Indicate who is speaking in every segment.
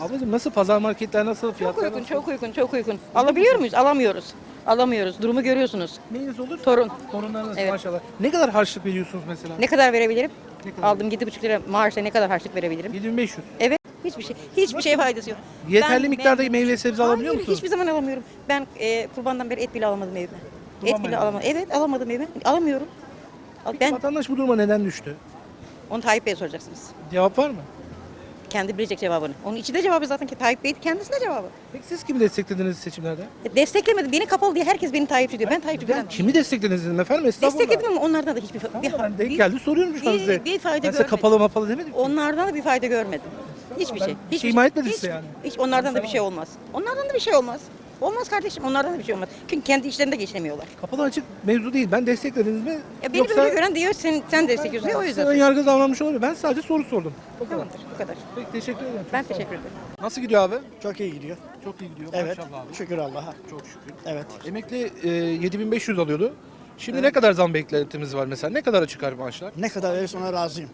Speaker 1: Ablacığım nasıl pazar marketler nasıl
Speaker 2: Çok
Speaker 1: fiyatlar
Speaker 2: uygun,
Speaker 1: nasıl?
Speaker 2: çok uygun, çok uygun. Alabiliyor muyuz? Alamıyoruz. Alamıyoruz. Durumu görüyorsunuz.
Speaker 1: Neyiniz olur?
Speaker 2: Torun.
Speaker 1: Torunlarınız
Speaker 2: Evet.
Speaker 1: maşallah. Ne kadar harçlık veriyorsunuz mesela?
Speaker 2: Ne kadar verebilirim?
Speaker 1: Ne kadar?
Speaker 2: Aldım 7,5 lira maaşla ne kadar harçlık verebilirim?
Speaker 1: 7500.
Speaker 2: Evet. Hiçbir şey. Hiçbir şey faydası yok.
Speaker 1: Yeterli
Speaker 2: Ben-
Speaker 1: miktarda
Speaker 2: ben-
Speaker 1: meyve sebze alabiliyor
Speaker 2: Hayır,
Speaker 1: musunuz?
Speaker 2: Hiçbir zaman alamıyorum. Ben e, kurbandan beri et bile alamadım evime. Et bile
Speaker 1: bayramı.
Speaker 2: alamadım. Evet alamadım evime. Alamıyorum. Al- Ben
Speaker 1: Vatandaş bu duruma neden düştü?
Speaker 2: onu Tayyip Bey'e soracaksınız.
Speaker 1: Cevap var mı?
Speaker 2: Kendi bilecek cevabını. Onun içi de cevabı zaten ki Tayyip Bey'di kendisine cevabı.
Speaker 1: Peki siz kimi desteklediniz seçimlerde?
Speaker 2: E, Desteklemedi. Beni kapalı diye herkes beni Tayyipçi diyor. Ben Tayyipçi
Speaker 1: Ben
Speaker 2: falan.
Speaker 1: kimi desteklediniz dedim efendim? Estağfurullah.
Speaker 2: Destekledim ama onlardan da hiçbir
Speaker 1: Tamam,
Speaker 2: bir,
Speaker 1: ben
Speaker 2: bir-
Speaker 1: geldi soruyorum şu an
Speaker 2: bir-
Speaker 1: size.
Speaker 2: bir fayda
Speaker 1: ben size
Speaker 2: görmedim.
Speaker 1: kapalı mapalı demedim. ki.
Speaker 2: Onlardan da bir fayda görmedim. Hiçbir
Speaker 1: Ben
Speaker 2: şey.
Speaker 1: bir
Speaker 2: Hiçbir
Speaker 1: şey ima etmedim
Speaker 2: hiç-
Speaker 1: size yani.
Speaker 2: Hiç onlardan da bir şey olmaz. Onlardan da bir şey olmaz. Olmaz kardeşim. Onlardan da bir şey olmaz. Çünkü kendi işlerinde geçinemiyorlar.
Speaker 1: Kapalı açık mevzu değil. Ben desteklediniz mi?
Speaker 2: Ya beni böyle gören diyor sen sen destekliyorsun ya o yüzden.
Speaker 1: ön yargı davranmış olabilir. Ben sadece soru sordum. O kadar.
Speaker 2: Tamamdır bu kadar.
Speaker 1: Peki teşekkür ederim.
Speaker 2: Ben
Speaker 1: Çok olun.
Speaker 2: teşekkür ederim.
Speaker 1: Nasıl gidiyor abi?
Speaker 3: Çok iyi gidiyor.
Speaker 1: Çok iyi gidiyor.
Speaker 3: Evet.
Speaker 1: Maşallah abi.
Speaker 3: Şükür Allah'a.
Speaker 1: Çok şükür.
Speaker 3: Evet.
Speaker 1: Emekli e, 7500 alıyordu. Şimdi ne kadar zam beklentimiz var mesela? Ne kadar çıkar maaşlar?
Speaker 3: Ne kadar verirse ona razıyım.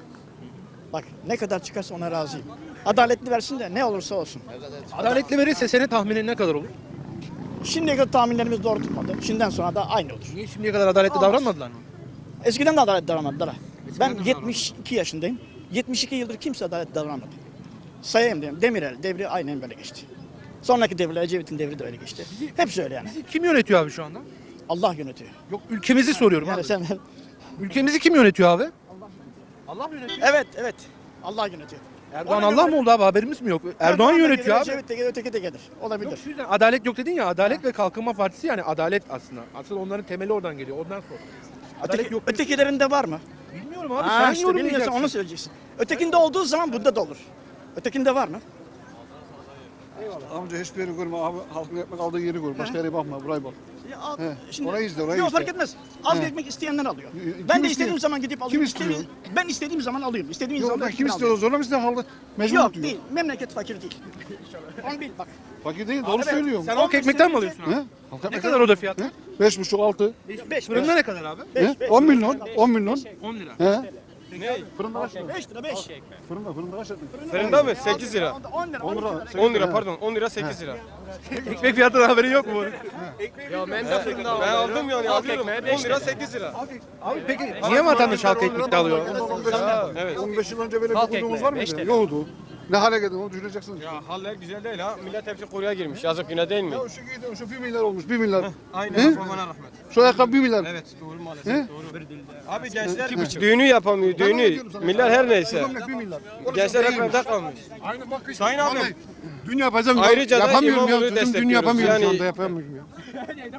Speaker 3: Bak ne kadar çıkarsa ona razıyım. Adaletli versin de ne olursa olsun.
Speaker 1: Adaletli verirse senin tahminin ne kadar olur?
Speaker 3: Şimdiye kadar tahminlerimiz doğru tutmadı. Şimdiden sonra da aynı olur.
Speaker 1: Niye şimdiye kadar adaletli davranmadılar mı?
Speaker 3: Eskiden de adaletli davranmadılar. ha. Ben
Speaker 1: de
Speaker 3: 72 yaşındayım. 72 yıldır kimse adaletli davranmadı. Sayayım diyeyim. Demirel devri aynen böyle geçti. Sonraki devirler Ecevit'in devri de öyle geçti. Hepsi öyle yani.
Speaker 1: Bizi kim yönetiyor abi şu anda?
Speaker 3: Allah yönetiyor.
Speaker 1: Yok ülkemizi soruyorum
Speaker 3: Yani
Speaker 1: abi.
Speaker 3: sen
Speaker 1: Ülkemizi kim yönetiyor abi? Allah mı yönetiyor?
Speaker 3: Evet evet. Allah yönetiyor.
Speaker 1: Erdoğan
Speaker 3: Ona
Speaker 1: Allah
Speaker 3: göre-
Speaker 1: mı oldu abi haberimiz mi yok? Erdoğan
Speaker 3: da
Speaker 1: yönetiyor
Speaker 3: gelir,
Speaker 1: abi.
Speaker 3: Ecevit de gelir, öteki de gelir. Olabilir.
Speaker 1: Yok, şu yüzden adalet yok dedin ya Adalet ve Kalkınma Partisi yani adalet aslında. Aslında onların temeli oradan geliyor. Ondan sonra. Adalet
Speaker 3: Öteki,
Speaker 1: yok.
Speaker 3: ötekilerinde var mı?
Speaker 1: Bilmiyorum abi
Speaker 3: Ha,
Speaker 1: sen
Speaker 3: işte
Speaker 1: yorumlayacaksın.
Speaker 3: bilmiyorsan onu söyleyeceksin. Ötekinde olduğu zaman bunda da olur. Ötekinde var mı?
Speaker 4: Amca hiçbir yeri görme abi halkın ekmek aldığı yeri gör. Başka yere bakma buraya bak.
Speaker 3: Ya al-
Speaker 4: He, orayı izle, orayı
Speaker 3: Yok
Speaker 4: izle.
Speaker 3: fark etmez. Az
Speaker 4: He.
Speaker 3: ekmek isteyenler alıyor.
Speaker 4: Kim
Speaker 3: ben de
Speaker 4: istiyor?
Speaker 3: istediğim zaman gidip alıyorum.
Speaker 4: istiyor?
Speaker 3: İstediğim- Ben istediğim zaman alıyorum. İstediğim
Speaker 4: Yok
Speaker 3: zaman
Speaker 4: ben kim istiyor zorla mı istiyor halkı? Mecbur
Speaker 3: Yok
Speaker 4: diyor.
Speaker 3: değil. Memleket fakir değil. Onu bil bak.
Speaker 4: Fakir değil doğru söylüyorum.
Speaker 1: Sen halk ekmekten mi alıyorsun abi?
Speaker 4: He? Halk
Speaker 1: Ne
Speaker 4: ekmek-
Speaker 1: kadar o da fiyatı?
Speaker 4: He? Beş buçuk altı.
Speaker 3: Beş,
Speaker 1: Fırında ne kadar abi?
Speaker 4: He? 10 milyon. 10 milyon.
Speaker 1: 10 lira.
Speaker 4: He? Fırında kaç lira?
Speaker 3: 5 lira 5.
Speaker 4: Fırında fırında kaç lira?
Speaker 5: Fırında mı? 8 lira.
Speaker 3: 10 lira.
Speaker 4: 10 lira.
Speaker 5: 10 lira pardon. 10 lira 8 lira.
Speaker 1: Ekmek fiyatından haberin yok mu?
Speaker 5: Ya ben de fırında Ben aldım yani alıyorum. 10 lira 8 lira.
Speaker 1: Abi peki niye vatandaş halk ekmekte alıyor?
Speaker 5: Evet.
Speaker 4: 15 yıl önce böyle bir kurduğumuz var mıydı? Yoktu. Ne hale geldi onu düşüneceksiniz.
Speaker 5: Ya haller güzel değil ha. Millet hepsi kuruya girmiş. Yazık güne değil mi?
Speaker 4: Ya şu giydiğin şu 1 milyar olmuş 1 milyar.
Speaker 5: Aynen. Babana rahmet.
Speaker 4: Şu ayakkabı 1 milyar.
Speaker 5: Evet doğru maalesef.
Speaker 4: He?
Speaker 5: Doğru. Abi gençler düğünü yapamıyor. Düğünü. Milyar her neyse.
Speaker 4: Gömlek 1 milyar.
Speaker 5: Gençler hep evde kalmış.
Speaker 4: Aynı bak.
Speaker 5: Sayın abim.
Speaker 4: Dünya yapacağım.
Speaker 5: Ayrıca da
Speaker 4: yapamıyorum ya.
Speaker 5: İmamoğlu'yu
Speaker 4: Sözüm dün
Speaker 5: destekliyoruz.
Speaker 4: yapamıyorum şu
Speaker 5: Yani-
Speaker 4: anda yapamıyorum ya.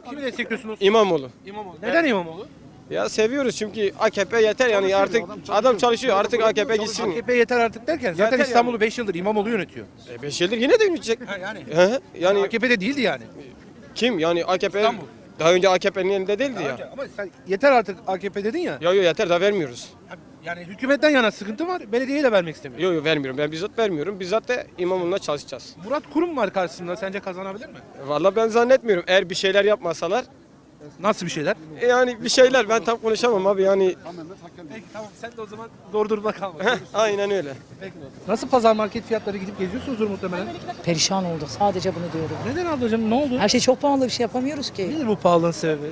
Speaker 1: Kimi destekliyorsunuz?
Speaker 5: İmamoğlu.
Speaker 1: İmamoğlu. Neden İmamoğlu?
Speaker 5: Ya seviyoruz çünkü AKP yeter yani artık adam çalışıyor artık AKP gitsin.
Speaker 1: AKP yeter artık derken zaten
Speaker 5: Yeter
Speaker 1: İstanbul'u 5 yıldır İmamoğlu yönetiyor.
Speaker 5: 5 yıldır yine de yürüyecek.
Speaker 1: yani.
Speaker 5: He, yani
Speaker 1: AKP'de değildi yani.
Speaker 5: kim yani AKP
Speaker 1: İstanbul.
Speaker 5: daha önce AKP'nin elinde değildi ya.
Speaker 1: Ama sen yeter artık AKP dedin ya.
Speaker 5: Yo yo yeter daha vermiyoruz.
Speaker 1: Yani hükümetten yana sıkıntı var. Belediyeyi de vermek istemiyor.
Speaker 5: Yo yo vermiyorum. Ben bizzat vermiyorum. Bizzat da İmamoğlu'na çalışacağız.
Speaker 1: Murat Kurum var karşısında. Sence kazanabilir mi?
Speaker 5: Vallahi ben zannetmiyorum. Eğer bir şeyler yapmasalar
Speaker 1: Nasıl bir şeyler?
Speaker 5: e yani bir şeyler ben tam konuşamam abi yani.
Speaker 1: Peki tamam sen de o zaman zor durumda kalma.
Speaker 5: Aynen öyle.
Speaker 1: Nasıl pazar market fiyatları gidip geziyorsunuzdur muhtemelen.
Speaker 6: Perişan olduk. Sadece bunu diyorum.
Speaker 1: Neden ablacığım ne oldu?
Speaker 6: Her şey çok pahalı bir şey yapamıyoruz ki.
Speaker 1: Nedir bu pahalılığın sebebi?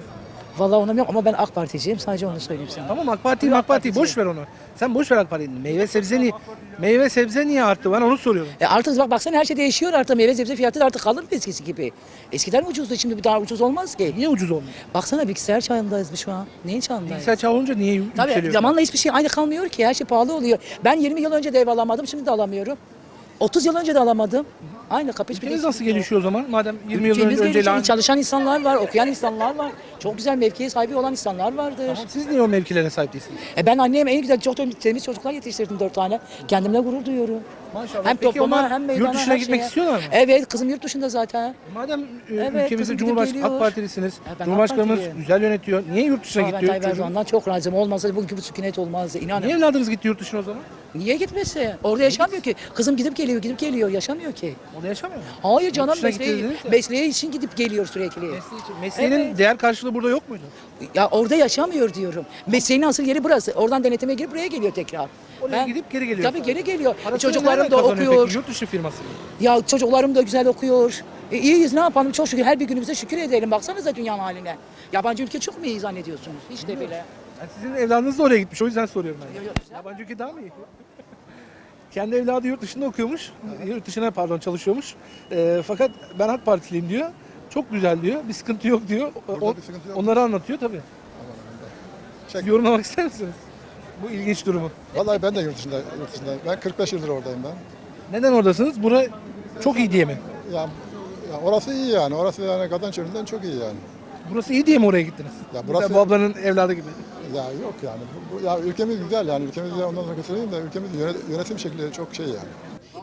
Speaker 6: Vallahi ona yok ama ben AK Particiyim. Sadece onu söyleyeyim sana.
Speaker 1: Tamam AK Parti'yi AK Parti'yi boş ver onu. Sen boş ver AK Parti'yi. Meyve sebze niye meyve sebze niye arttı? Ben onu soruyorum.
Speaker 6: E artık bak baksana her şey değişiyor artık. Meyve sebze fiyatı da artık kalır mı eskisi gibi? Eskiden ucuzdu şimdi bir daha ucuz olmaz ki.
Speaker 1: Niye ucuz olmuyor?
Speaker 6: Baksana bilgisayar çağındayız biz şu an. Neyin çağındayız?
Speaker 1: Bilgisayar çağı olunca niye
Speaker 6: Tabii
Speaker 1: yükseliyor?
Speaker 6: zamanla hiçbir şey aynı kalmıyor ki. Her şey pahalı oluyor. Ben 20 yıl önce de ev alamadım. Şimdi de alamıyorum. 30 yıl önce de alamadım. Aynı kapı hiçbir
Speaker 1: Ülkeniz
Speaker 6: değişiklik
Speaker 1: nasıl
Speaker 6: yok.
Speaker 1: gelişiyor o zaman? Madem 20 yıl
Speaker 6: Ülkemiz
Speaker 1: önce önce
Speaker 6: gelişiyor.
Speaker 1: lan...
Speaker 6: Çalışan insanlar var, okuyan insanlar var. Çok güzel mevkiye sahibi olan insanlar vardır.
Speaker 1: Tamam, siz niye o mevkilere sahip değilsiniz?
Speaker 6: E ben anneme en güzel çok temiz çocuklar yetiştirdim dört tane. Kendimle gurur duyuyorum.
Speaker 1: Maşallah.
Speaker 6: Hem
Speaker 1: Peki onlar
Speaker 6: hem meydana
Speaker 1: yurt dışına
Speaker 6: her
Speaker 1: gitmek
Speaker 6: şeye.
Speaker 1: istiyorlar mı?
Speaker 6: Evet kızım yurt dışında zaten.
Speaker 1: Madem e,
Speaker 6: Evet,
Speaker 1: ülkemizde
Speaker 6: kızım
Speaker 1: Cumhurbaşkanı AK
Speaker 6: geliyor.
Speaker 1: Partilisiniz.
Speaker 6: Ha, ben AK
Speaker 1: Cumhurbaşkanımız
Speaker 6: Partiliyim.
Speaker 1: güzel yönetiyor. Niye yurt dışına
Speaker 6: Aa, ben
Speaker 1: gidiyor?
Speaker 6: Tayyip
Speaker 1: çocuğum?
Speaker 6: Erdoğan'dan çok razıyım. Olmasa bugünkü bu sükunet olmazdı. İnanın.
Speaker 1: Niye evladınız gitti yurt dışına o zaman?
Speaker 6: Niye gitmesi? Orada yaşamıyor ki. Kızım gidip geliyor, gidip geliyor. Yaşamıyor ki.
Speaker 1: O da yaşamıyor mu?
Speaker 6: Hayır canım
Speaker 1: dışına
Speaker 6: mesleği, mesleği için gidip geliyor sürekli.
Speaker 1: Mesleği için- Mesleğinin
Speaker 6: Evet.
Speaker 1: değer karşılığı burada yok muydu?
Speaker 6: Ya orada yaşamıyor diyorum. Mesleğin asıl yeri burası. Oradan denetime girip buraya geliyor tekrar.
Speaker 1: Oraya gidip geri geliyor
Speaker 6: Tabii
Speaker 1: sonra.
Speaker 6: geri geliyor.
Speaker 1: Parasını
Speaker 6: çocuklarım
Speaker 1: nereden
Speaker 6: da
Speaker 1: kazanıyor
Speaker 6: okuyor.
Speaker 1: Peki? Yurt dışı firması mı?
Speaker 6: Ya çocuklarım da güzel okuyor. E, iyiyiz ne yapalım çok şükür her bir günümüze şükür edelim. Baksanıza dünyanın haline. Yabancı ülke çok mu iyi zannediyorsunuz? Hiç de bile.
Speaker 1: Yani sizin evladınız da oraya gitmiş. O yüzden soruyorum ben. Yabancı ülke daha mı iyi? Kendi evladı yurt dışında okuyormuş. Yurt dışına pardon çalışıyormuş. Ee, fakat ben AK Partiliyim diyor. Çok güzel diyor. Bir sıkıntı yok diyor.
Speaker 4: Burada
Speaker 1: O-
Speaker 4: bir sıkıntı yok.
Speaker 1: Onları anlatıyor tabii.
Speaker 4: Çek.
Speaker 1: Yorumlamak ister misiniz? Bu ilginç durumu.
Speaker 4: Vallahi ben de yurt dışında, yurt dışında. Ben 45 yıldır oradayım ben.
Speaker 1: Neden oradasınız? Bura çok iyi diye mi?
Speaker 4: Ya, ya orası iyi yani. Orası yani Kazanç yönünden çok iyi yani.
Speaker 1: Burası iyi diye mi oraya gittiniz?
Speaker 4: Ya
Speaker 1: Mesela
Speaker 4: burası-
Speaker 1: bu ablanın evladı gibi.
Speaker 4: Ya yok yani. Bu, bu- ya ülkemiz güzel yani. Ülkemizi ondan sonra göstereyim de ülkemizin yönet- yönetim şekli çok şey yani.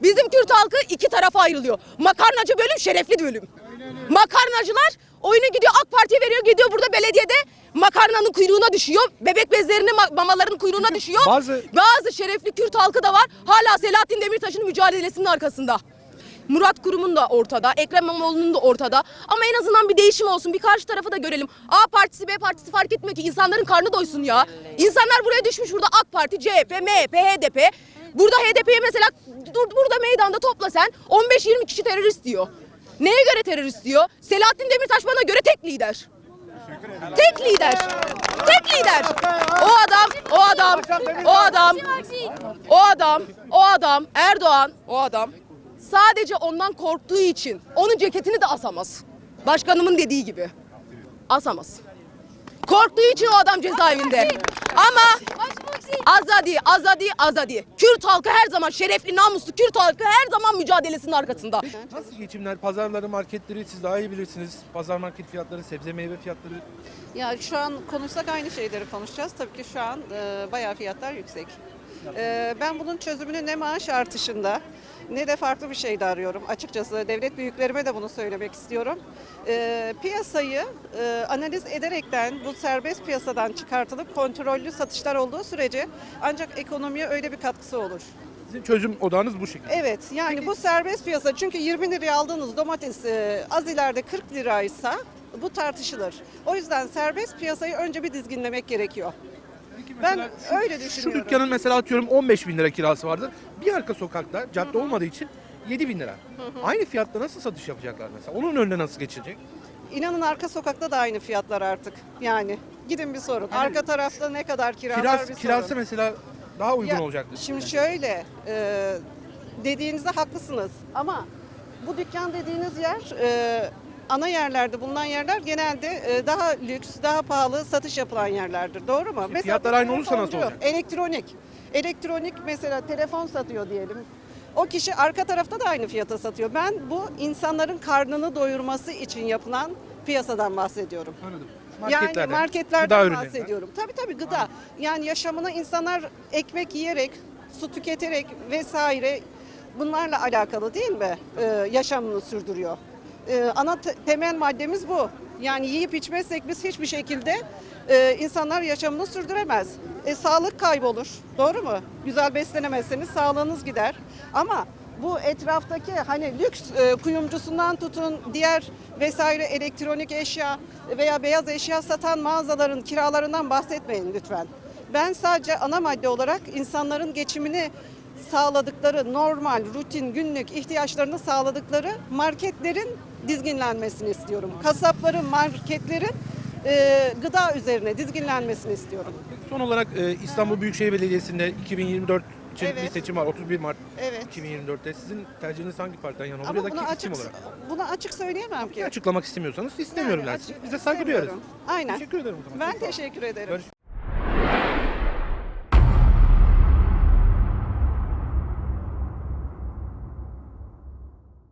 Speaker 7: Bizim Kürt halkı iki tarafa ayrılıyor. Makarnacı bölüm, şerefli bölüm. Makarnacılar oyunu gidiyor AK Parti'ye veriyor, gidiyor burada belediyede makarnanın kuyruğuna düşüyor. Bebek bezlerinin ma- mamaların kuyruğuna düşüyor.
Speaker 1: bazı-
Speaker 7: bazı şerefli Kürt halkı da var. Hala Selahattin Demirtaş'ın mücadelesinin arkasında. Murat Kurum'un da ortada, Ekrem İmamoğlu'nun da ortada. Ama en azından bir değişim olsun, bir karşı tarafı da görelim. A partisi, B partisi fark etmiyor ki insanların karnı doysun ya. İnsanlar buraya düşmüş burada AK Parti, CHP, MHP, HDP. Burada HDP'ye mesela dur, burada meydanda topla sen 15-20 kişi terörist diyor. Neye göre terörist diyor? Selahattin Demirtaş bana göre tek lider. Tek lider. Tek lider. O adam, o adam, o adam, o adam, o adam, Erdoğan, o adam sadece ondan korktuğu için onun ceketini de asamaz. Başkanımın dediği gibi. Asamaz. Korktuğu için o adam cezaevinde. Ama azadi, azadi, azadi. Kürt halkı her zaman şerefli, namuslu Kürt halkı her zaman mücadelesinin arkasında.
Speaker 1: Nasıl geçimler? Pazarları, marketleri siz daha iyi bilirsiniz. Pazar market fiyatları, sebze meyve fiyatları.
Speaker 8: Ya şu an konuşsak aynı şeyleri konuşacağız. Tabii ki şu an e, bayağı fiyatlar yüksek. E, ben bunun çözümünü ne maaş artışında ne de farklı bir şeyde arıyorum. Açıkçası devlet büyüklerime de bunu söylemek istiyorum. E, piyasayı e, analiz ederekten bu serbest piyasadan çıkartılıp kontrollü satışlar olduğu sürece ancak ekonomiye öyle bir katkısı olur.
Speaker 1: Sizin çözüm odağınız bu şekilde.
Speaker 8: Evet yani bu serbest piyasa çünkü 20 liraya aldığınız domates e, az ileride 40 liraysa bu tartışılır. O yüzden serbest piyasayı önce bir dizginlemek gerekiyor. Ben
Speaker 1: Mesela
Speaker 8: öyle
Speaker 1: Şu
Speaker 8: düşünüyorum.
Speaker 1: dükkanın mesela atıyorum 15 bin lira kirası vardır. Bir arka sokakta cadde olmadığı için 7 bin lira. Aynı fiyatta nasıl satış yapacaklar mesela? Onun önüne nasıl geçilecek?
Speaker 8: İnanın arka sokakta da aynı fiyatlar artık. Yani gidin bir sorun. Arka tarafta ne kadar kira var
Speaker 1: Kiras,
Speaker 8: bir
Speaker 1: kirası
Speaker 8: sorun.
Speaker 1: mesela daha uygun
Speaker 8: Ya,
Speaker 1: olacaktır.
Speaker 8: Şimdi şöyle, e, dediğinizde haklısınız ama bu dükkan dediğiniz yer e, ana yerlerde bulunan yerler genelde e, daha lüks, daha pahalı satış yapılan yerlerdir. Doğru mu?
Speaker 1: fiyatlar
Speaker 8: bir
Speaker 1: aynı olursa nasıl olacak?
Speaker 8: Elektronik. Elektronik mesela telefon satıyor diyelim. O kişi arka tarafta da aynı fiyata satıyor. Ben bu insanların karnını doyurması için yapılan piyasadan bahsediyorum.
Speaker 1: Anladım.
Speaker 8: Yani
Speaker 1: Marketlerden, gıda
Speaker 8: marketlerden
Speaker 1: ürünlerinden.
Speaker 8: bahsediyorum. Tabii tabii gıda. Yani yaşamını insanlar ekmek yiyerek, su tüketerek vesaire bunlarla alakalı değil mi? Ee, yaşamını sürdürüyor. Ee, ana te- temel maddemiz bu. Yani yiyip içmezsek biz hiçbir şekilde e, insanlar yaşamını sürdüremez. E, sağlık kaybolur. Doğru mu? Güzel beslenemezseniz sağlığınız gider. Ama bu etraftaki hani lüks e, kuyumcusundan tutun diğer vesaire elektronik eşya veya beyaz eşya satan mağazaların kiralarından bahsetmeyin lütfen. Ben sadece ana madde olarak insanların geçimini sağladıkları normal, rutin, günlük ihtiyaçlarını sağladıkları marketlerin dizginlenmesini istiyorum. Kasapların, marketlerin e, gıda üzerine dizginlenmesini istiyorum.
Speaker 1: Son olarak e, İstanbul Büyükşehir Belediyesi'nde 2024 için bir
Speaker 8: Evet.
Speaker 1: seçim var. 31 Mart
Speaker 8: Evet.
Speaker 1: 2024'te. Sizin tercihiniz hangi partiden yana olur
Speaker 8: Ama
Speaker 1: ya da
Speaker 8: bunu
Speaker 1: kim
Speaker 8: açık,
Speaker 1: olarak?
Speaker 8: bunu açık söyleyemem ki.
Speaker 1: Açıklamak istemiyorsanız istemiyorum
Speaker 8: Yani
Speaker 1: dersin.
Speaker 8: açık
Speaker 1: Biz de saygı duyarız.
Speaker 8: Aynen.
Speaker 1: Teşekkür ederim o zaman.
Speaker 8: Ben teşekkür ederim.
Speaker 1: Görüşürüz.